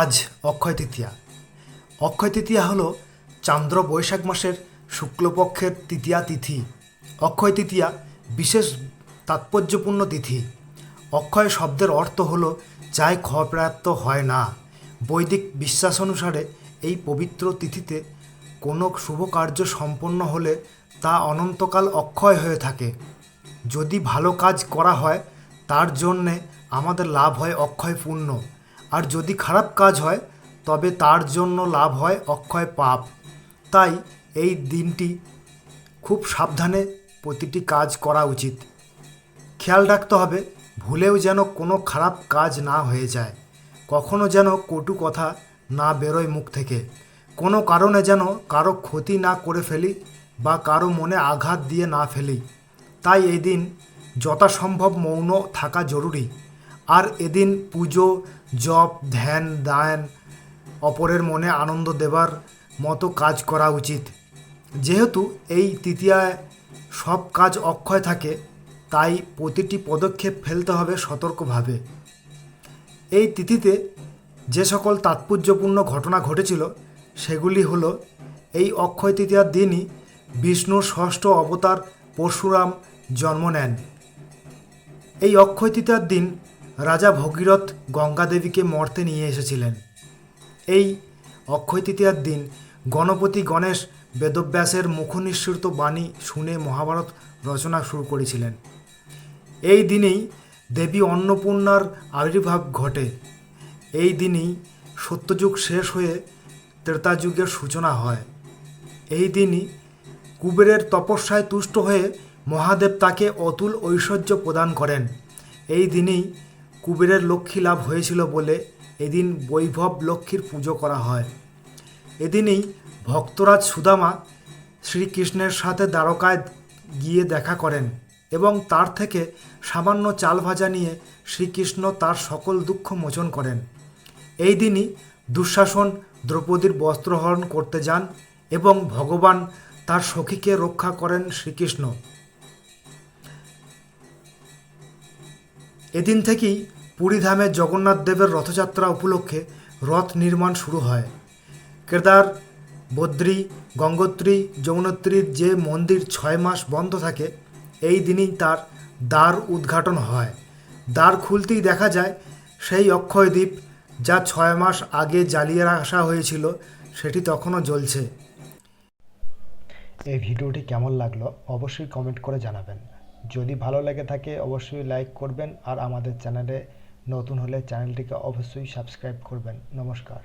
আজ অক্ষয় তৃতীয়া। অক্ষয় তৃতীয়া হলো চান্দ্র বৈশাখ মাসের শুক্লপক্ষের তৃতীয়া তিথি। অক্ষয় তৃতীয়া বিশেষ তাৎপর্যপূর্ণ তিথি। অক্ষয় শব্দের অর্থ হলো, যাই ক্ষয়প্রাপ্ত হয় না। বৈদিক বিশ্বাস অনুসারে এই পবিত্র তিথিতে কোনো শুভ কার্য সম্পন্ন হলে তা অনন্তকাল অক্ষয় হয়ে থাকে। যদি ভালো কাজ করা হয়, তার জন্যে আমাদের লাভ হয় অক্ষয় পুণ্য আর যদি খারাপ কাজ হয়, তবে তার জন্য লাভ হয় অক্ষয় পাপ। তাই এই দিনটি খুব সাবধানে প্রতিটি কাজ করা উচিত। খেয়াল রাখতে হবে, ভুলেও যেন কোনো খারাপ কাজ না হয়ে যায়। কখনো যেন কটু কথা না বেরোয় মুখ থেকে। কোনো কারণে যেন কারও ক্ষতি না করে ফেলি বা কারও মনে আঘাত দিয়ে না ফেলি। তাই এই দিন যথাসম্ভব মৌন থাকা জরুরি। আর এদিন পুজো, জপ, ধ্যান, দান, অপরের মনে আনন্দ দেবার মতো কাজ করা উচিত। যেহেতু এই তৃতীয়ায় সব কাজ অক্ষয় থাকে, তাই প্রতিটি পদক্ষেপ ফেলতে হবে সতর্কভাবে। এই তিথিতে যে সকল তাৎপর্যপূর্ণ ঘটনা ঘটেছিল, সেগুলি হলো, এই অক্ষয় তৃতীয়ার দিনই বিষ্ণুর ষষ্ঠ অবতার পরশুরাম জন্ম নেন। এই অক্ষয় তৃতীয়ার দিন রাজা ভগীরথ গঙ্গাদেবীকে মর্তে নিয়ে এসেছিলেন। এই অক্ষয় তৃতীয়ার দিন গণপতি গণেশ বেদব্যাসের মুখনিঃসৃত বাণী শুনে মহাভারত রচনা শুরু করেছিলেন। এই দিনেই দেবী অন্নপূর্ণার আবির্ভাব ঘটে। এই দিনেই সত্যযুগ শেষ হয়ে ত্রেতাযুগের সূচনা হয়। এই দিনই কুবেরের তপস্যায় তুষ্ট হয়ে মহাদেব তাকে অতুল ঐশ্বর্য প্রদান করেন। এই দিনেই কুবেরের লক্ষ্মী লাভ হয়েছিল বলে এদিন বৈভব লক্ষ্মীর পুজো করা হয়। এদিনেই ভক্তরাজ সুদামা শ্রীকৃষ্ণের সাথে দ্বারকায় গিয়ে দেখা করেন এবং তার থেকে সামান্য চাল ভাজা নিয়ে শ্রীকৃষ্ণ তার সকল দুঃখ মোচন করেন। এই দিনই দুঃশাসন দ্রৌপদীর বস্ত্রহরণ করতে যান এবং ভগবান তার সখীকে রক্ষা করেন শ্রীকৃষ্ণ। এদিন থেকেই পুরীধামে জগন্নাথ দেবের রথযাত্রা উপলক্ষে রথ নির্মাণ শুরু হয়। কেদার, বদ্রী, গঙ্গোত্রী, যমুনোত্রীর যে মন্দির ছয় মাস বন্ধ থাকে, এই দিনই তার দ্বার উদ্ঘাটন হয়। দ্বার খুলতেই দেখা যায়, সেই অক্ষয় দ্বীপ যা ছয় মাস আগে জ্বালিয়ে রাখা হয়েছিল, সেটি তখনও জ্বলছে। এই ভিডিওটি কেমন লাগল অবশ্যই কমেন্ট করে জানাবেন। যদি ভালো লেগে থাকে, অবশ্যই লাইক করবেন আর আমাদের চ্যানেলে নতুন হলে চ্যানেলটিকে অবশ্যই সাবস্ক্রাইব করবেন। নমস্কার।